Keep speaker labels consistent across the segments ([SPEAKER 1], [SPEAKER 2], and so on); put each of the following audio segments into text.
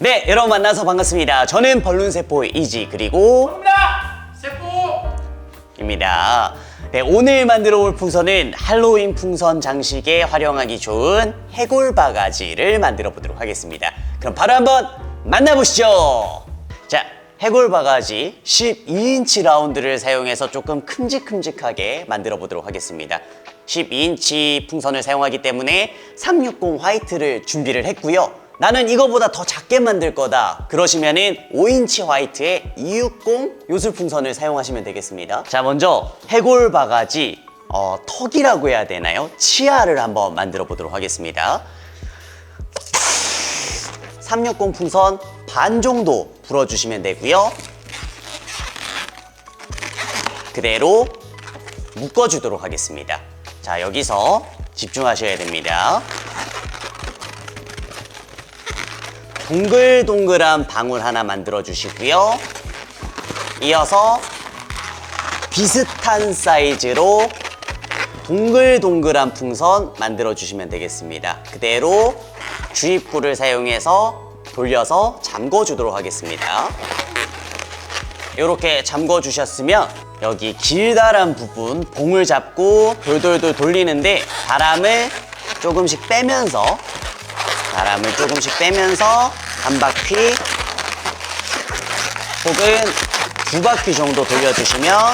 [SPEAKER 1] 네, 여러분 만나서 반갑습니다. 저는 벌룬세포 이지 그리고
[SPEAKER 2] 갑니다! 세포!
[SPEAKER 1] 입니다. 네, 오늘 만들어 올 풍선은 할로윈 풍선 장식에 활용하기 좋은 해골 바가지를 만들어 보도록 하겠습니다. 그럼 바로 한번 만나보시죠. 자, 해골 바가지 12인치 라운드를 사용해서 조금 큼직큼직하게 만들어 보도록 하겠습니다. 12인치 풍선을 사용하기 때문에 360 화이트를 준비를 했고요. 나는 이거보다 더 작게 만들 거다. 그러시면은 5인치 화이트의 260 요술풍선을 사용하시면 되겠습니다. 자, 먼저 해골 바가지 어, 턱이라고 해야 되나요? 치아를 한번 만들어 보도록 하겠습니다. 360 풍선 반 정도 불어주시면 되고요. 그대로 묶어주도록 하겠습니다. 자, 여기서 집중하셔야 됩니다. 동글동글한 방울 하나 만들어 주시고요. 이어서 비슷한 사이즈로 동글동글한 풍선 만들어 주시면 되겠습니다. 그대로 주입구를 사용해서 돌려서 잠궈 주도록 하겠습니다. 이렇게 잠궈 주셨으면 여기 길다란 부분 봉을 잡고 돌돌돌 돌리는데 바람을 조금씩 빼면서 바람을 조금씩 빼면서 한 바퀴 혹은 두 바퀴 정도 돌려주시면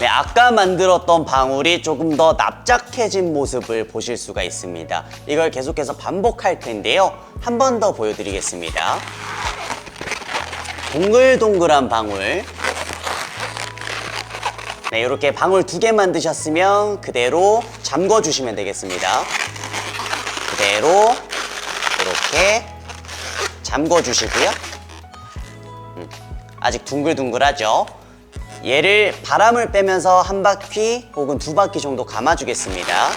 [SPEAKER 1] 네, 아까 만들었던 방울이 조금 더 납작해진 모습을 보실 수가 있습니다. 이걸 계속해서 반복할 텐데요. 한 번 더 보여드리겠습니다. 동글동글한 방울 네, 이렇게 방울 두 개 만드셨으면 그대로 잠궈 주시면 되겠습니다. 그대로 이렇게 잠궈 주시고요. 음, 아직 둥글둥글하죠? 얘를 바람을 빼면서 한 바퀴 혹은 두 바퀴 정도 감아주겠습니다.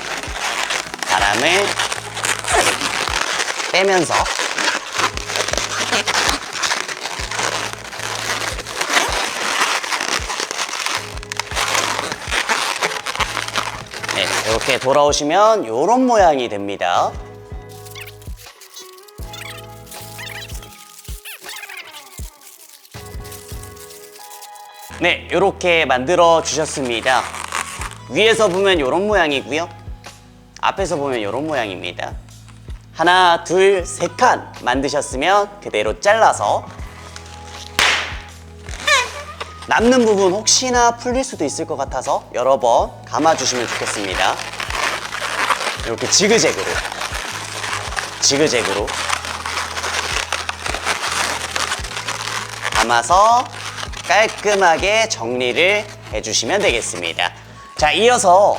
[SPEAKER 1] 바람을 빼면서 이렇게 돌아오시면 이런 모양이 됩니다. 네, 이렇게 만들어 주셨습니다. 위에서 보면 이런 모양이고요. 앞에서 보면 이런 모양입니다. 하나, 둘, 세 칸 만드셨으면 그대로 잘라서 남는 부분 혹시나 풀릴 수도 있을 것 같아서 여러 번 감아주시면 좋겠습니다. 이렇게 지그재그로 지그재그로 감아서 깔끔하게 정리를 해주시면 되겠습니다. 자, 이어서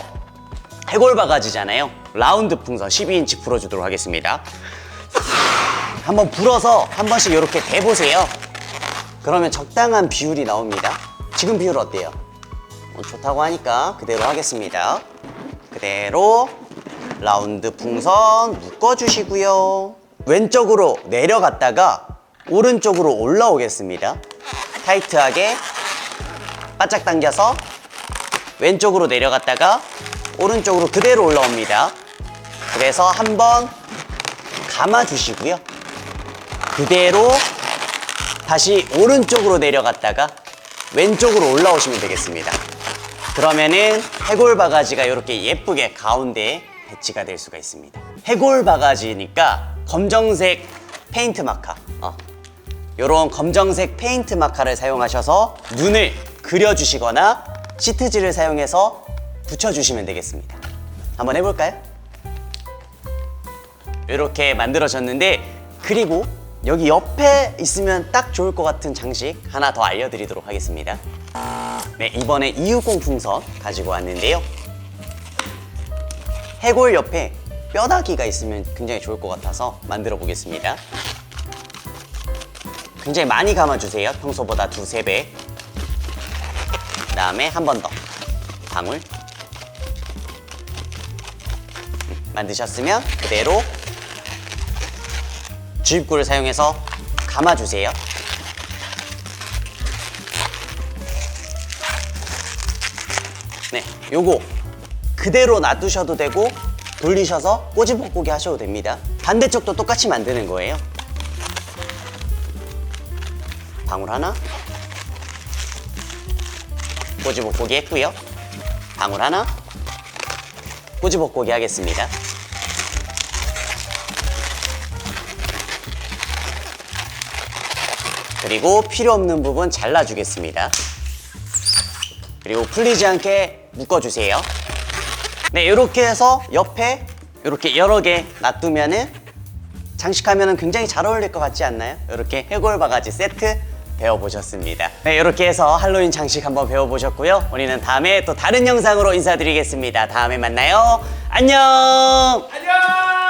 [SPEAKER 1] 해골 바가지잖아요. 라운드 풍선 12인치 불어주도록 하겠습니다. 한번 불어서 한 번씩 이렇게 대보세요. 그러면 적당한 비율이 나옵니다. 지금 비율 어때요? 어, 좋다고 하니까 그대로 하겠습니다. 그대로 라운드 풍선 묶어주시고요. 왼쪽으로 내려갔다가 오른쪽으로 올라오겠습니다. 타이트하게 바짝 당겨서 왼쪽으로 내려갔다가 오른쪽으로 그대로 올라옵니다. 그래서 한번 감아주시고요. 그대로 다시 오른쪽으로 내려갔다가 왼쪽으로 올라오시면 되겠습니다. 그러면은 해골 바가지가 이렇게 예쁘게 가운데에 배치가 될 수가 있습니다. 해골 바가지니까 검정색 페인트 마카. 어. 이런 검정색 페인트 마카를 사용하셔서 눈을 그려주시거나 시트지를 사용해서 붙여주시면 되겠습니다. 한번 해볼까요? 이렇게 만들어졌는데 그리고 여기 옆에 있으면 딱 좋을 것 같은 장식 하나 더 알려드리도록 하겠습니다. 네, 이번에 260 풍선 가지고 왔는데요. 해골 옆에 뼈다귀가 있으면 굉장히 좋을 것 같아서 만들어 보겠습니다. 굉장히 많이 감아주세요. 평소보다 두세 배. 그 다음에 한 번 더. 방울. 음, 만드셨으면 그대로 주입구를 사용해서 감아주세요. 네, 요거 그대로 놔두셔도 되고 돌리셔서 꼬집어보기 하셔도 됩니다. 반대쪽도 똑같이 만드는 거예요. 방울 하나 꼬집어보기 했고요. 방울 하나 꼬집어보기 하겠습니다. 그리고 필요 없는 부분 잘라주겠습니다. 그리고 풀리지 않게 묶어주세요. 네, 이렇게 해서 옆에 이렇게 여러 개 놔두면은 장식하면은 굉장히 잘 어울릴 것 같지 않나요? 이렇게 해골 바가지 세트 배워보셨습니다. 네, 이렇게 해서 할로윈 장식 한번 배워보셨고요. 우리는 다음에 또 다른 영상으로 인사드리겠습니다. 다음에 만나요. 안녕!
[SPEAKER 2] 안녕!